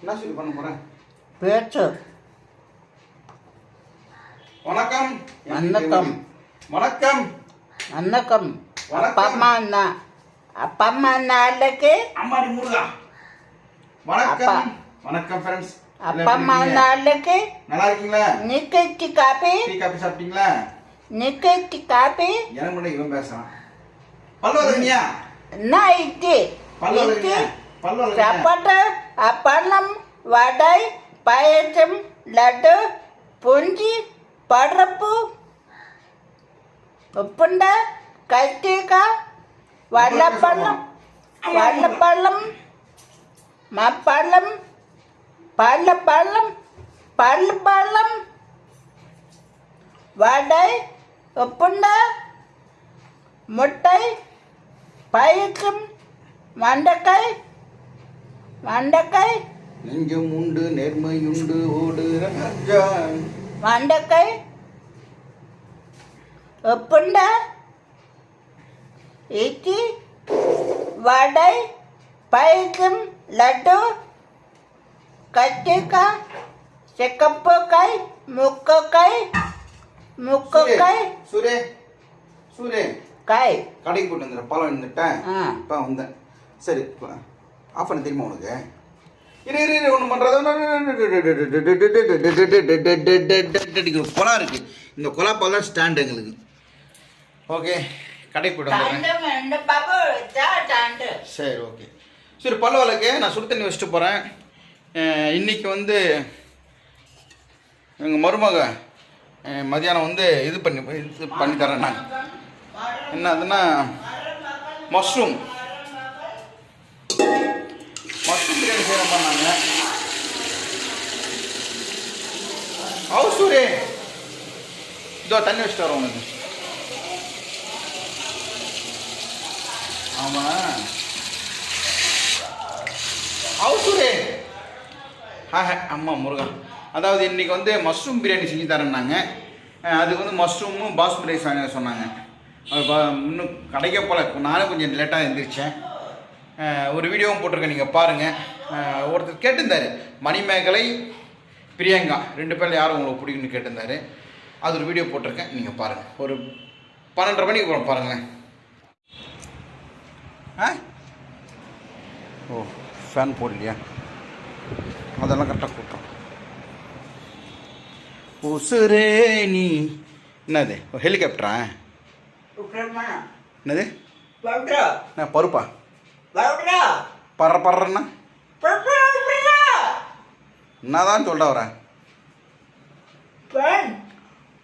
என்ன சொல்லி பண்ண போகிறேன் பேச்சு வணக்கம். வணக்கம். வணக்கம். வணக்கம். அப்பா அம்மா அண்ணா. அப்பா அம்மா நாளைக்கு அம்மாடி முருகா. வணக்கம். வணக்கம் ஃப்ரெண்ட்ஸ் அப்பா அம்மா நாளைக்கு நல்லா இருக்கீங்களா? நிக்கச்சி காப்பி? டீ காபி சாப்பிட்டீங்களா? நிக்கச்சி காப்பி? எனக்கு முன்னாடி இவன் பேசுறான். பல்லு நான் இட்லி பல்லு சப்பாட்டு அப்பளம் வடை பாயசம் லட்டு புஞ்சி படப்பு உப்புண்டை கத்திரிக்காய் வாழைப்பழம் வாழைப்பழம் மாப்பழம் பழப்பழம் பழப்பழம் வடை உப்புண்டை முட்டை பாயசம் மண்டக்காய் மண்டக்காய் நெஞ்சம் உண்டு நேர்மையுண்டு ஓடு ராஜா மண்டக்காய் உப்புண்டை இட்லி வடை. பாயசம் லட்டு. கத்திரிக்காய். செக்கப்பக்காய். முக்கக்காய். முக்கக்காய். சூரே சூரே காய். கடைக்கு போட்டு வந்துடுறேன். பழம் இருந்துட்டேன் இப்போ வந்தேன். சரி ஆஃப் பண்ண தெரியுமா உனக்கு இரு இரு இரு ஒன்று பண்ணுறது குளா இருக்கு இந்த குலா பால் தான் ஸ்டாண்ட் எங்களுக்கு ஓகே கடைக்கு தாண்டு சரி ஓகே சரி பல்லு வழக்கு நான் சுடு தண்ணி வச்சுட்டு போகிறேன் இன்னைக்கு வந்து எங்கள் மருமக மதியானம் வந்து இது பண்ணி இது பண்ணி தரேன் நான் என்ன அதுன்னா மஷ்ரூம் மஷ்ரூம் பிரியாணி செய்கிறோம் பண்ணாங்க அவசூரே இதோ தண்ணி வச்சுட்டு வரோம் உனக்கு. ஆமாம் அவசூரே ஹாய் அம்மா முருகா. அதாவது இன்னைக்கு வந்து மஷ்ரூம் பிரியாணி செஞ்சு தரேன்னாங்க. அதுக்கு வந்து மஷ்ரூமும் பாஸ்மதி ரைஸ் வாங்க சொன்னாங்க. அது இன்னும் கிடைக்க போல. நானும் கொஞ்சம் லேட்டாக எழுந்திரிச்சேன் ஒரு வீடியோவும் போட்டிருக்கேன் நீங்கள் பாருங்கள் ஒருத்தர் கேட்டிருந்தாரு மணிமேகலை பிரியங்கா ரெண்டு பேரில் யாரும் உங்களுக்கு பிடிக்கும்னு கேட்டிருந்தாரு. அது ஒரு வீடியோ போட்டிருக்கேன் நீங்கள் பாருங்கள் ஒரு பன்னெண்டரை மணிக்கு அப்புறம் பாருங்களேன். ஆ? ஓ ஃபேன் போடலையா? அதெல்லாம் கரெக்டாக கூட்டம். உசுரே நீ என்னது? ஹெலிகாப்டரா என்னது? என்ன பருப்பா? பவுட்ரா. என்னதான் சொல்ல வரேன்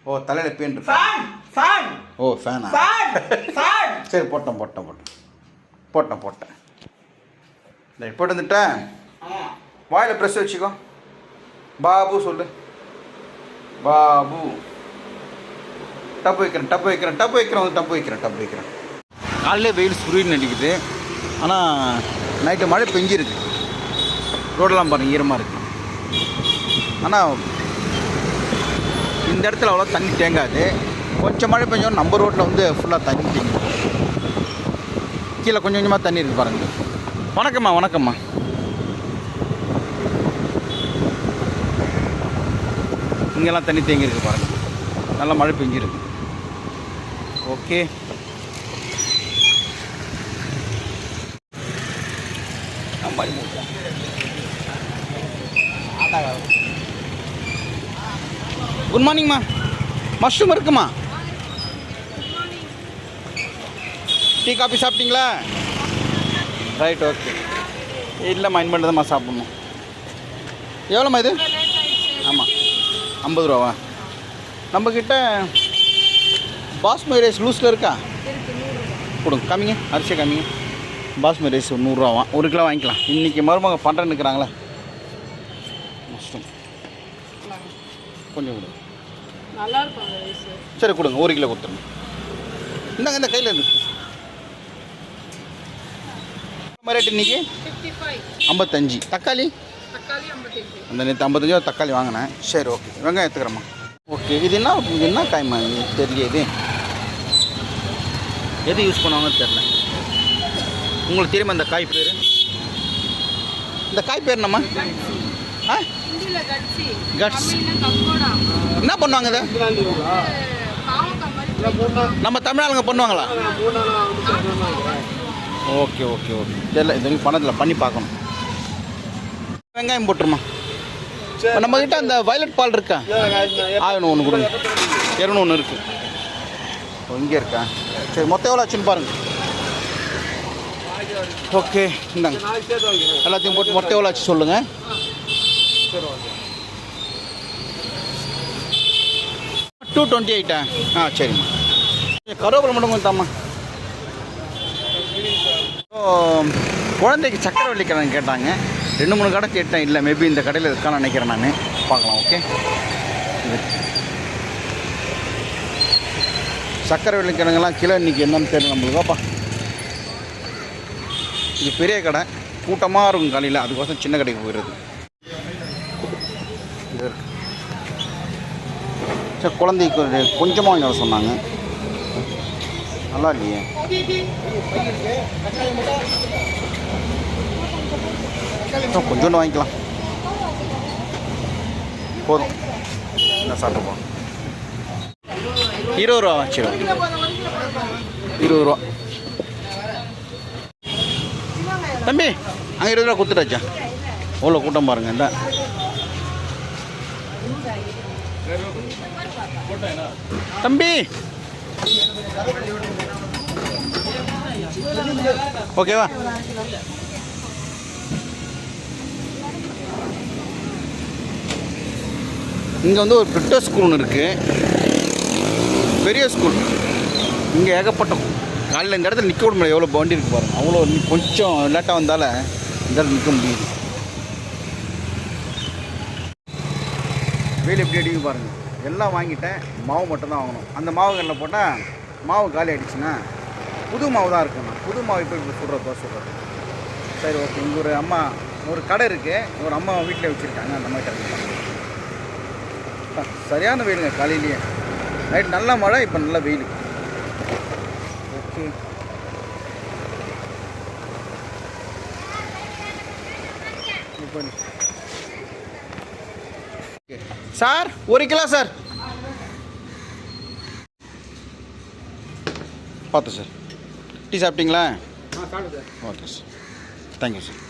ஓ தலையில் பேன் இருக்கு ஃபேன்! ஃபேன்! ஓ ஃபேனா? சரி போட்டேன் போட்டேன் போட்டேன் போட்டேன். போட்டேன் போட்டு வந்துட்டேன் வாயில் ப்ரெஸ் வச்சுக்கோ. பாபு சொல்லு. பாபு. டப்பு வைக்கிறேன் டப்பு வைக்கிறேன் டப்பு வைக்கிறேன் வந்து டப்பு வைக்கிறேன் டப்பு வைக்கிறேன். காலையிலே வெயில் சுருன்னு அடிக்குது. ஆனால் நைட்டு மழை பெஞ்சிருக்கு. ரோடெல்லாம் பாருங்க ஈரமாக இருக்கு. ஆனால் இந்த இடத்துல அவ்வளோ தண்ணி தேங்காது. கொஞ்சம் மழை பெஞ்சோம் நம்ம ரோட்டில் வந்து ஃபுல்லாக தண்ணி தேங்கும் கீழே கொஞ்சம் கொஞ்சமாக தண்ணி இருக்கு பாருங்க. வணக்கம்மா வணக்கம்மா. இங்கெல்லாம் தண்ணி தேங்கியிருக்கு பாருங்கள் பாருங்க. நல்லா மழை பெஞ்சிருக்கு. ஓகே. குட் மார்னிங்மா மஷ்ரூம் இருக்குமா? டீ காஃபி சாப்பிட்டீங்களா? ரைட் ஓகே இல்லை மைண்ட் தான்மா சாப்பிட்ணும். எவ்வளோம்மா இது? ஆமாம் ஐம்பது ரூபாவா? நம்மக்கிட்ட பாஸ்மதி ரைஸ் லூஸில் இருக்கா? கொடுங்க கம்மிங்க அரிசியை கம்மிங்க பாஸ்மதி ரைஸ் ஒரு நூறுரூவாவா ஒரு கிலோ வாங்கிக்கலாம். இன்றைக்கி மருமக பண்ணுறேன்னு இருக்கிறாங்களே. கொஞ்சம் கொடுங்க நல்லா இருக்கும் சரி கொடுங்க. ஒரு கிலோ கொடுத்துருங்க. இந்தாங்க இந்த கையில் எவ்வளோ ரேட் இன்னைக்கு? ஐம்பத்தஞ்சு. தக்காளி? அந்த நேற்று ஐம்பத்தஞ்சு தக்காளி வாங்கினேன். சரி ஓகே. வெங்காயம் எடுத்துக்கிறேம்மா. ஓகே. இது என்ன இது என்ன காய்மா தெரியல இது? எது யூஸ் பண்ணுவாங்கன்னு தெரில உங்களுக்கு தெரியுமா இந்த காய் பேர்? இந்த காய் பேர் என்னம்மா? ஆ? கங்கோடா என்ன பண்ணுவாங்க இதை? நம்ம தமிழ் ஆளுங்க பண்ணுவாங்களா? Okay okay okay. தெரியல இது பண்ணதில்ல. பண்ணி பார்க்கணும். வெங்காயம் போட்டுருமா? நம்ம கிட்ட அந்த வயலட் பால் இருக்கா? ஆயிரம் ஒன்று கொடுங்க. இரநூறு ஒன்று இருக்கு. இங்கே இருக்கா? சரி மொத்தம் எவ்வளோ ஆச்சுன்னு பாருங்க. ஓகே இந்தாங்க. எல்லாத்தையும் போட்டு மொத்தம் எவ்வளோ ஆச்சு சொல்லுங்க டூ டுவெண்ட்டி எயிட்டா ஆ சரிம்மா. கருவேப்பிலை மட்டும் கொஞ்சம் தாம்மா. ஓ, குழந்தைக்கு சக்கரவள்ளி கிழங்கு கேட்டாங்க. ரெண்டு மூணு கடை கேட்டேன். இல்லை மேபி இந்த கடையில் இருக்கான்னு நினைக்கிறேன் நான். பார்க்கலாம் ஓகே சக்கரவள்ளி கிழங்குலாம் கிலோ இன்னைக்கு என்னன்னு தெரியல நம்மளுக்கு. வாப்பா. இது பெரிய கடை. கூட்டமாக இருக்கும் காலையில். அதுக்கோசம் சின்ன கடைக்கு போயிடுறது இது இருக்கு சரி குழந்தைக்கு ஒரு கொஞ்சமாக வாங்கி வர சொன்னாங்க. நல்லா இல்லையே? கொஞ்சோண்டு வாங்கிக்கலாம். போதும். என்ன சாப்பிட்டுப்போம் இருபது ரூபா வச்சு இருபது ரூபா. தம்பி அங்கே இருபது ரூபா கொடுத்துட்டாச்சா? எவ்வளோ கூட்டம் பாருங்க இந்த. தம்பி. ஓகேவா இங்கே வந்து ஒரு பிரிட்ட ஸ்கூல் ஒன்று இருக்குது பெரிய ஸ்கூல் இங்கே ஏகப்பட்ட காலையில் இந்த இடத்துல நிற்க விட முடியாது எவ்வளோ வண்டி இருக்கு பாருங்க அவ்வளோ கொஞ்சம் லேட்டாக வந்தால இந்த இடத்துல நிற்க முடியுது. வெயில் எப்படி அடிக்கு பாருங்க. எல்லாம் வாங்கிட்டேன். மாவு மட்டும்தான் வாங்கணும். அந்த மாவு கல்லில் போட்டால் மாவு காலி ஆகிடுச்சுன்னா புது மாவு தான் இருக்கணும் புது மாவு இப்போ இப்படி சுடுறது தோசை சுடுறது சரி ஓகே. இங்கே ஒரு அம்மா ஒரு கடை இருக்குது ஒரு அம்மா வீட்டில் வச்சுருக்காங்க. அந்த மாதிரி கடை சரியான வெயிலுங்க காலையிலேயே. நைட் நல்ல மழை இப்போ நல்ல வெயில். ஓகே. இப்போ ஓகே. சார் ஒரு கிலோ சார். பார்த்து சார். டீ சாப்பிட்டீங்களா? Okay sir. Thank you sir.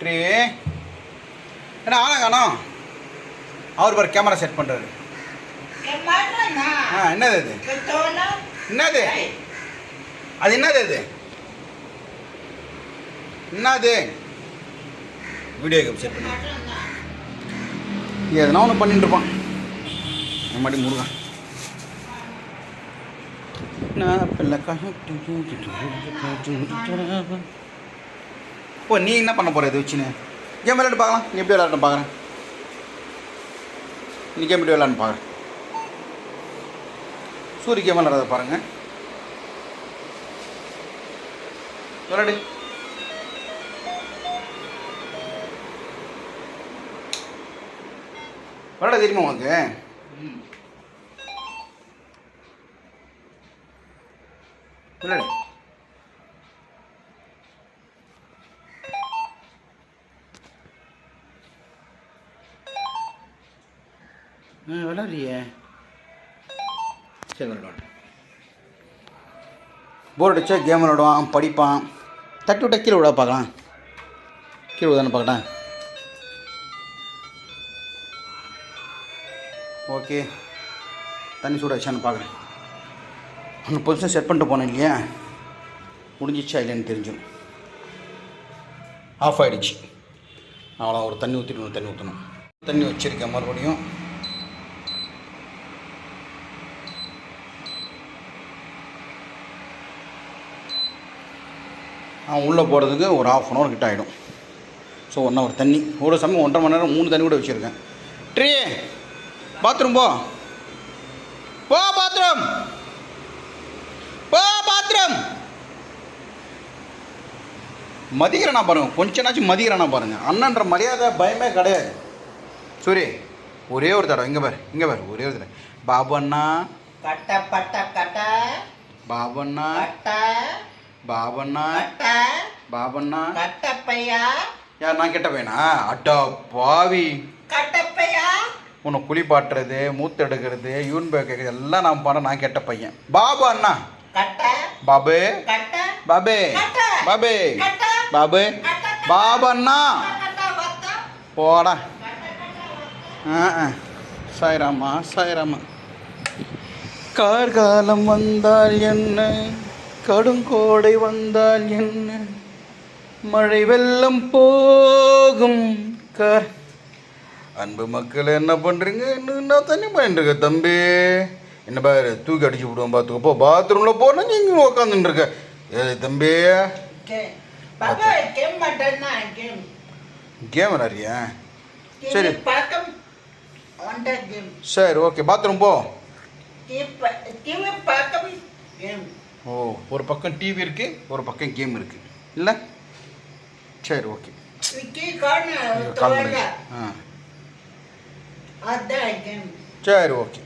Tree என்ன ஆனா காணோம்? அவர் பாரு கேமரா செட் பண்ணுறாரு ஆ என்னது அது என்னது? அது என்னது அது? என்னது? வீடியோ கேம் செட் பண்ணி. எதனா ஒன்று பண்ணிட்டு இருப்பான். என் மாடி முருகன் இப்போ ஓ நீ என்ன பண்ண போகிற இது வச்சுன்னு? கேம் விளையாட்டு பார்க்கலாம். நீ எப்படி விளையாட்டு பார்க்குறேன். நீ கேம் எப்படி விளையாண்டு பார்க்குறேன் சூரிய கேம் விளையாடுறத பாருங்கள் வரடு வரடா தெரியுமா உனக்கு? விளையாடு ஆ சரி விளாடு. போர் அடித்தா கேம் விளாடுவான் படிப்பான். தட்டி விட்டா கீழே விட பார்க்கலாம். கீழே விடான்னு பார்க்கட்டா ஓகே தண்ணி சூட வச்சான்னு பார்க்குறேன். ஒன்று பொசிஷன் செட் பண்ணிட்டு போனேன் இல்லையா? முடிஞ்சிச்சா இல்லைன்னு தெரிஞ்சிடும். ஆஃப் ஆகிடுச்சு அவ்வளோ ஒரு தண்ணி ஊற்றிட்டு தண்ணி ஊற்றணும் தண்ணி வச்சுருக்கேன் மறுபடியும். அவன் உள்ளே போகிறதுக்கு ஒரு ஆஃப் அன் ஹவர் கிட்ட ஆகிடும் ஸோ ஒன் ஹவர் தண்ணி. ஒரு சமயம் ஒன்றரை மணி நேரம் மூணு தண்ணி கூட வச்சுருக்கேன். ட்ரீ பாத்ரூம் போ. போ பாத்ரூம் போ பாத்ரூம் மதிக்கிறேனா பாருங்க. கொஞ்ச நாச்சும் மதிக்கிறேனா பாருங்க. அண்ணன்ற மரியாதை பயமே கிடையாது. சூரி ஒரே ஒரு தடவை. இங்கே பாரு இங்கே பாரு ஒரே ஒரு தடவை. பாபு அண்ணா. கட்ட பட்ட கட்ட. பாபு அண்ணா. கட்ட. பாபு அண்ணா கட்ட. பாபு அண்ணா கட்டப்பையா. யார் நான் கெட்ட பையனா அட்டா பாவி. கட்டப்பையா. உன்னை குளிப்பாட்டுறது மூத்தெடுக்கிறது யூன் பேக் எல்லாம் நான் பண்ண நான் கெட்ட. பையன் பாபு. அண்ணா பாபு. பாபு. பாபு பாபு பாபு அண்ணா போடா. சாய்ராமா சாய்ராமா. கார்காலம் வந்தால் என்ன? கடுங்கோடை வந்தால் என்ன? மழை வெள்ளம் போகும். கார் அன்பு மக்கள் என்ன பண்ணுறீங்க என்ன தண்ணி பண்ணிட்டுருக்க தம்பி? என்ன பாரு தூக்கி அடிச்சு விடுவோம் பார்த்துக்கோ போ பாத்ரூமில் போனால் நீங்கள் உட்காந்துட்டு இருக்க ஏ தம்பி. கேம் பாபா கேம் மட்டும்னா கேம் கேம் விளாட்றியா சரி. சரி ஓகே பாத்ரூம் போ. கேம் ஓ. ஒரு பக்கம் டிவி இருக்கு ஒரு பக்கம் கேம் இருக்கு. இல்லை? சரி ஓகே கால் ஆ. சரி ஓகே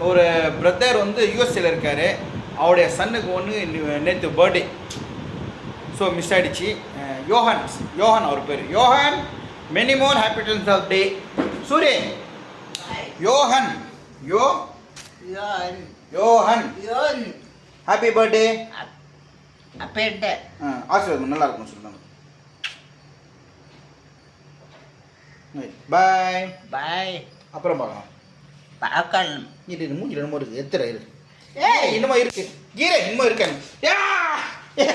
ஒரு பிரதர் வந்து யூஎஸ்ஏல இருக்காரு. அவருடைய சன்னுக்கு ஒன்று நேற்று பர்த்டே ஸோ மிஸ் ஆயிடுச்சு. அஹ், யோஹான் யோஹான் அவர் பேர். Yohan many more happy returns of day சூரியன் யோஹன் யோ யோன் யோஹன். யோன் ஹாப்பி பர்த்டே அப்பேட்ட ஆசீர்வாதம் நல்லா இருக்கும் சொல்லுங்க பாய் பாய் அப்புறம் பார்க்கலாம். பார்க்கலாம். இது மூஞ்சில் என்னமோ இருக்கு. எத்திர இரு ஏய். ஏய் இன்னமும் இருக்கு. கீரை இன்னமும் இருக்கேன் யா! ஏ,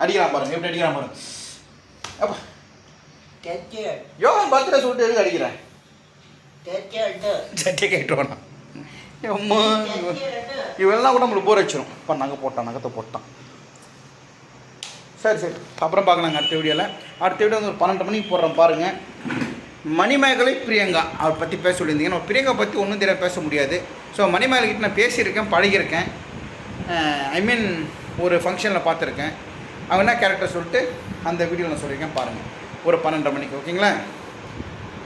அடிக்கிறான் பாருங்க. எப்படி அடிக்கிறான் பாருங்க. அப்பா. யோகன் பர்த்டே சொல்லிட்டு எதுக்கு அடிக்கிறேன் சட்டை கேட்டுவானா அம்மா இவெல்லாம் கூட நம்மளுக்கு போர் வச்சிடும் இப்போ நகை போட்டான் நகத்தை போட்டான். சரி சரி. அப்புறம் பார்க்கலாங்க அடுத்த வீடியோவில் அடுத்த வீடியோ வந்து ஒரு பன்னெண்டு மணிக்கு போடுறோம் பாருங்கள் மணிமேகலை பிரியங்கா. அவர் பற்றி பேச சொல்லியிருந்தீங்க. நம்ம பிரியங்கா பற்றி ஒன்றும் தெரியாது பேச முடியாது. ஸோ மணிமேகலைக்கிட்ட நான் பேசியிருக்கேன் பழகியிருக்கேன் ஐ மீன் ஒரு ஃபங்க்ஷனில் பார்த்துருக்கேன். அவங்க என்ன கேரக்டர் சொல்லிட்டு அந்த வீடியோவில் நான் சொல்லியிருக்கேன் பாருங்கள் ஒரு பன்னெண்டரை மணிக்கு ஓகேங்களா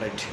ரைட்